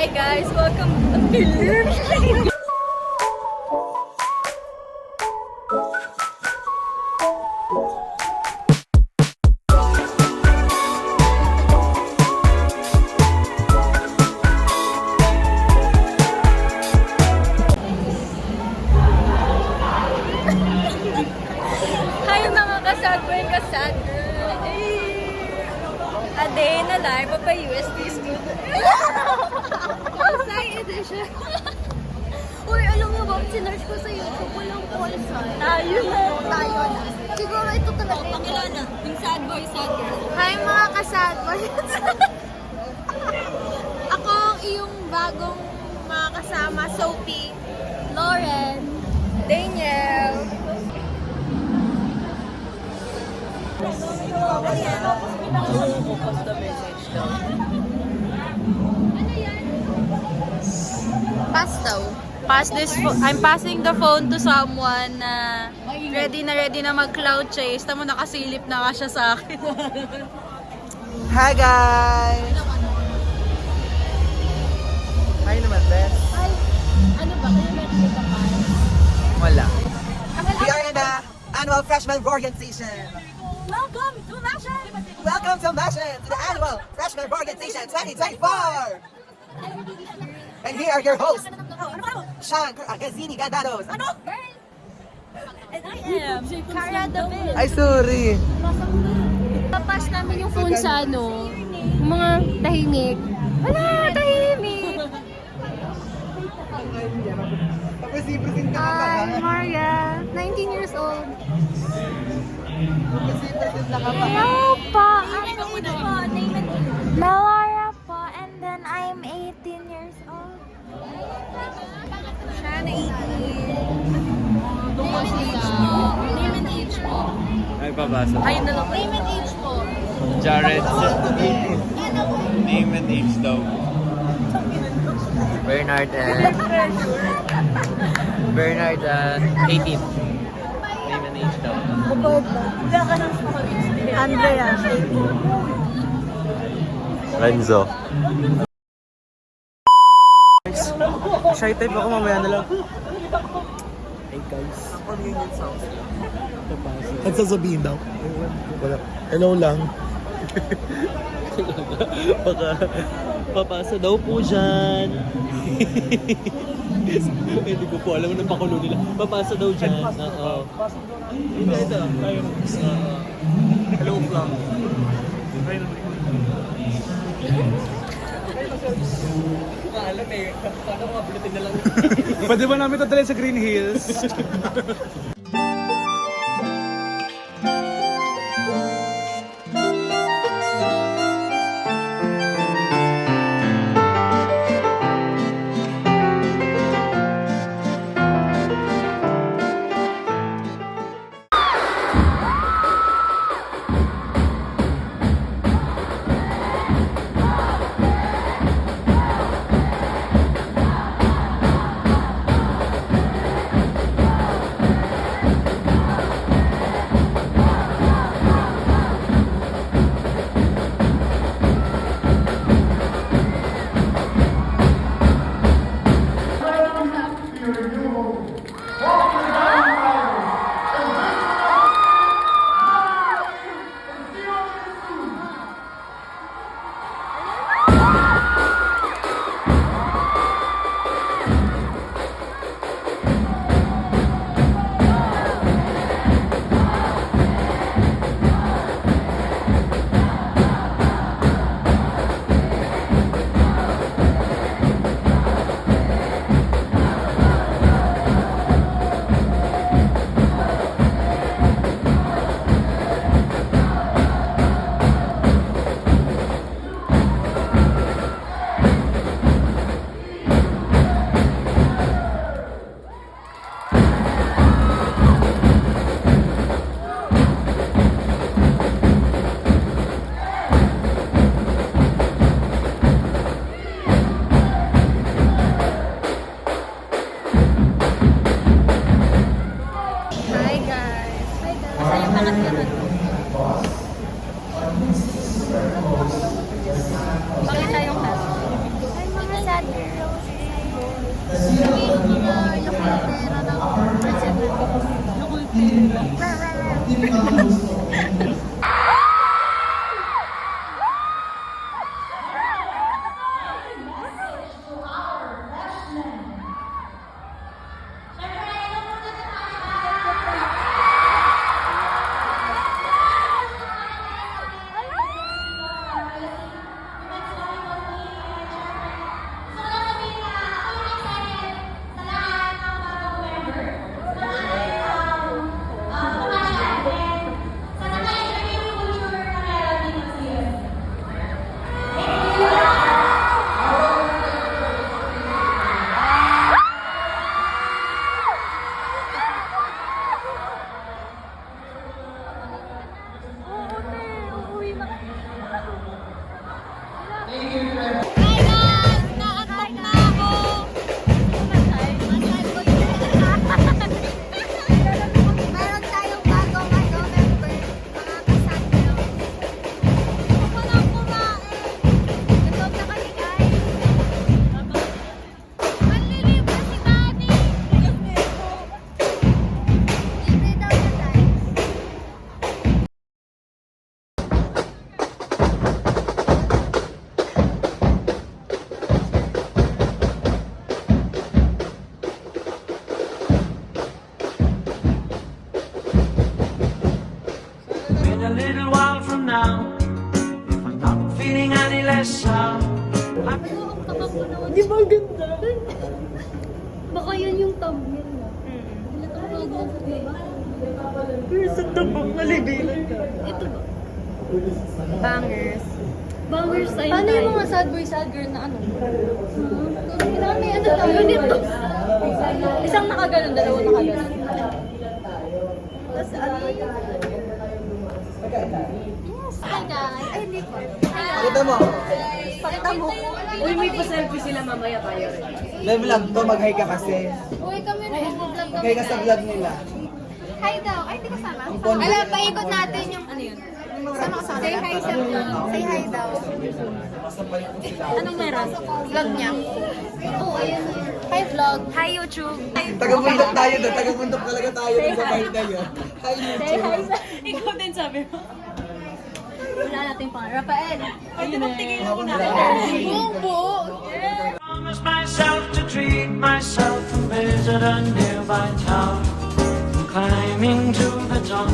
Hi guys, welcome to bagong mga kasama, Sophie, Lauren, Daniel. Pass daw. Pass this I'm passing the phone to someone na ready na ready na mag-cloud chase. Tamo nakasilip na nga siya sa akin. Hi guys! Annual freshman orientation. Welcome to Nation! Welcome to Mashin to the annual freshman orientation 2024. And here are your hosts, Sean Agazini Gandados. Ano? And I am Cara David. Ay, sorry. Papas namin yung phone sa ano, yung mga tahimik. Wala, tahimik! Pagkasipresin ka Hi, Maria, 19 years old. Pagkasipresin na ka pa. Hello po, ano and Melara po, and then I'm 18 years old. Siya na 18. Name and age po. Ay, babasa. Lang po. Name and age po. Jared. Name and age daw. Bernard and... Bernard, uh, 18. Daw. Andrea. Renzo. Shy type ako mamaya na lang. Hey guys. Ang sasabihin daw. Wala. Hello lang. Baka papasa daw po dyan. Hindi ko po alam anong pakulo nila. Papasa daw dyan. Oo. Ito, ito. Tayo. Hello vlog. Alam eh. Paano mga bulletin na lang? Pwede ba namin ito sa Green Hills? 喂喂喂 Any less sound, Di ba ang ganda? Baka yun yung thumbnail mo. Halatang bago ako, di ba? Pero sa tabak, nalibilan ka. Ito ba? Bangers. Bangers tayo Paano yung mga sad boy, sad girl na ano? May ano tayo nito. Isang nakaganon, dalawa nakaganon. Tapos ano Hi, guys. Pakita mo. Pakita mo. Uy, may pa-selfie sila mamaya tayo. Live vlog to, mag-hi ka kasi. Uy, kami na. Vlog Mag-hi ka sa vlog nila. Hi daw. Ay, hindi kasama. Alam, paikot natin yung ano yun. Sama ka Say hi sa Say hi daw. Anong meron? Vlog niya. Oo, ayun. Hi, vlog. Hi, YouTube. Taga-bundok tayo doon. Taga-bundok talaga tayo doon sa part na yun. Hi, YouTube. Ikaw din sabi mo. Wala natin pang Rafael. promise myself to treat myself and visit a nearby town. Climbing to the top